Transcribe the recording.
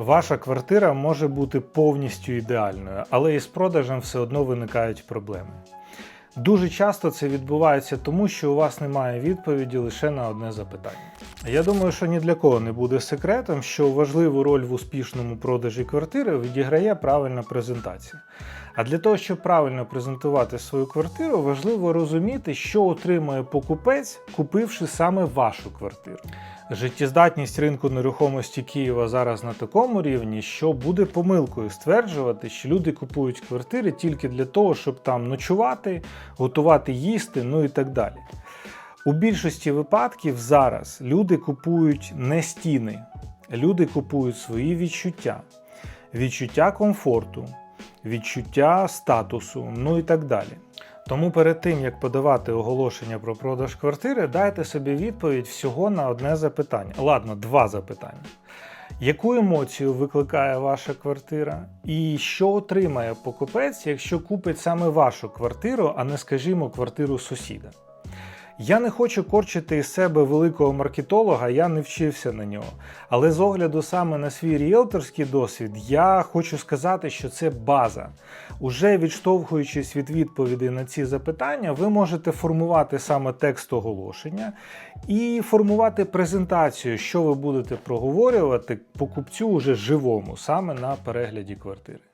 Ваша квартира може бути повністю ідеальною, але із продажем все одно виникають проблеми. Дуже часто це відбувається тому, що у вас немає відповіді лише на одне запитання. Я думаю, що ні для кого не буде секретом, що важливу роль в успішному продажі квартири відіграє правильна презентація. А для того, щоб правильно презентувати свою квартиру, важливо розуміти, що отримує покупець, купивши саме вашу квартиру. Життєздатність ринку нерухомості Києва зараз на такому рівні, що буде помилкою стверджувати, що люди купують квартири тільки для того, щоб там ночувати, готувати їсти, ну і так далі. У більшості випадків зараз люди купують не стіни, люди купують свої відчуття, відчуття комфорту, відчуття статусу, ну і так далі. Тому перед тим як подавати оголошення про продаж квартири, дайте собі відповідь всього на одне запитання. Ладно, два запитання. Яку емоцію викликає ваша квартира? І що отримає покупець, якщо купить саме вашу квартиру, а не, скажімо, квартиру сусіда? Я не хочу корчити із себе великого маркетолога, я не вчився на нього. Але з огляду саме на свій ріелторський досвід, я хочу сказати, що це база. Уже відштовхуючись від відповідей на ці запитання, ви можете формувати саме текст оголошення і формувати презентацію, що ви будете проговорювати покупцю уже живому, саме на перегляді квартири.